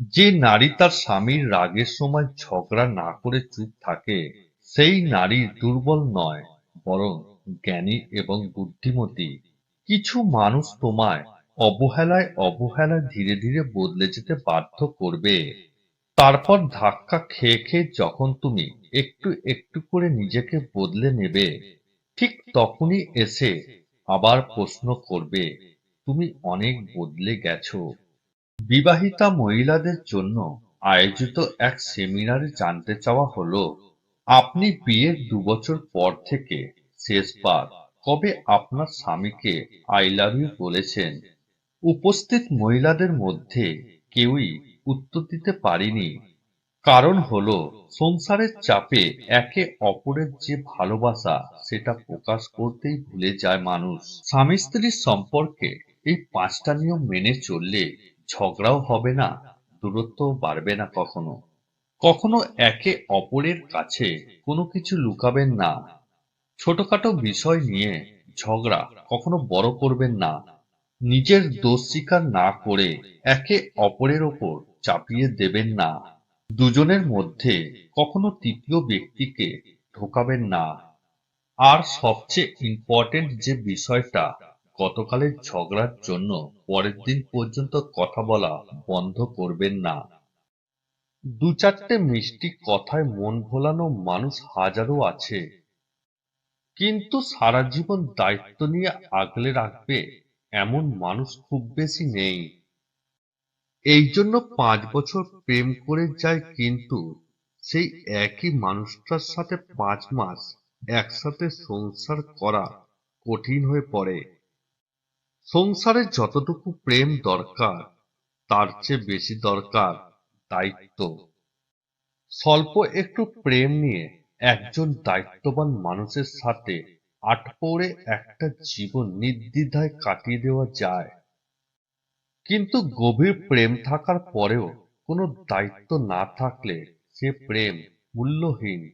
যে নারী তার স্বামীর রাগের সময় ঝগড়া না করে চুপ থাকে, সেই নারী দুর্বল নয়, বরং জ্ঞানী এবং বুদ্ধিমতী। কিছু মানুষ তোমায় অবহেলায় অবহেলায় ধীরে ধীরে বদলে যেতে বাধ্য করবে। তারপর ধাক্কা খেয়ে খেয়ে যখন তুমি একটু একটু করে নিজেকে বদলে নেবে, ঠিক তখনই এসে আবার প্রশ্ন করবে, তুমি অনেক বদলে গেছো। বিবাহিতা মহিলাদের জন্য আয়োজিত এক সেমিনারে জানতে চাওয়া হলো, আপনি বিয়ের দুবছর পর থেকে শেষবার কবে আপনার স্বামীকে আই লাভ ইউ বলেছেন? উপস্থিত মহিলাদের মধ্যে কেউই উত্তর দিতে পারেনি। কারণ হলো, সংসারের চাপে একে অপরের যে ভালোবাসা সেটা প্রকাশ করতেই ভুলে যায় মানুষ। স্বামী স্ত্রীর সম্পর্কে এই পাঁচটা নিয়ম মেনে চললে ঝগড়াও হবে না, দূরত্বও বাড়বে না কখনো। কখনো একে অপরের কাছে কোনো কিছু লুকাবেন না। ছোটখাটো বিষয় নিয়ে ঝগড়া কখনো বড় করবেন না। নিজের দোষ স্বীকার না করে একে অপরের ওপর চাপিয়ে দেবেন না। দুজনের মধ্যে কখনো তৃতীয় ব্যক্তিকে ঢোকাবেন না। আর সবচেয়ে ইম্পর্টেন্ট যে বিষয়টা গতকালের ঝগড়ার জন্য পরের দিন পর্যন্ত কথা বলা বন্ধ করবেন না। দু চারটে মিষ্টি কথায় মন ভোলানো মানুষ হাজারো আছে। কিন্তু সারা জীবন দায়িত্ব নিয়ে আগলে রাখবে এমন মানুষ খুব বেশি নেই। এই জন্য পাঁচ বছর প্রেম করে যায় কিন্তু সেই একই মানুষটার সাথে পাঁচ মাস একসাথে সংসার করা কঠিন হয়ে পড়ে। সংসারে যতটুকু প্রেম দরকার, তার চেয়ে বেশি দরকার দায়িত্ব। স্বল্প একটু প্রেম নিয়ে একজন দায়িত্ববান মানুষের সাথে আটপৌরে একটা জীবন নির্দ্বিধায় কাটিয়ে দেওয়া যায়। কিন্তু গভীর প্রেম থাকার পরেও কোনো দায়িত্ব না থাকলে সে প্রেম মূল্যহীন।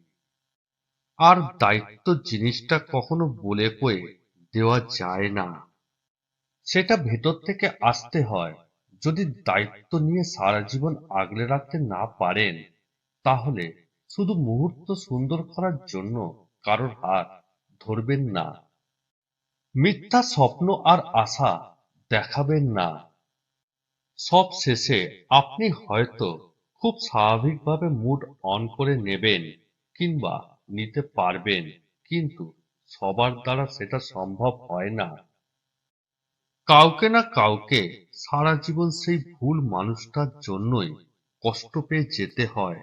আর দায়িত্ব জিনিসটা কখনো বলে কয়ে দেওয়া যায় না। সেটা ভেতর থেকে আসতে হয়। যদি দায়িত্ব নিয়ে সারা জীবন আগলে রাখতে না পারেন, তাহলে শুধু মুহূর্ত সুন্দর করার জন্য কারোর হাত ধরবেন না। মিথ্যা স্বপ্ন আর আশা দেখাবেন না। সব শেষে আপনি হয়তো খুব স্বাভাবিকভাবে মুড অন করে নেবেন কিংবা নিতে পারবেন, কিন্তু সবার দ্বারা সেটা সম্ভব হয় না। কাউকে না কাউকে সারা জীবন সেই ভুল মানুষটার জন্যই কষ্ট পেয়ে যেতে হয়।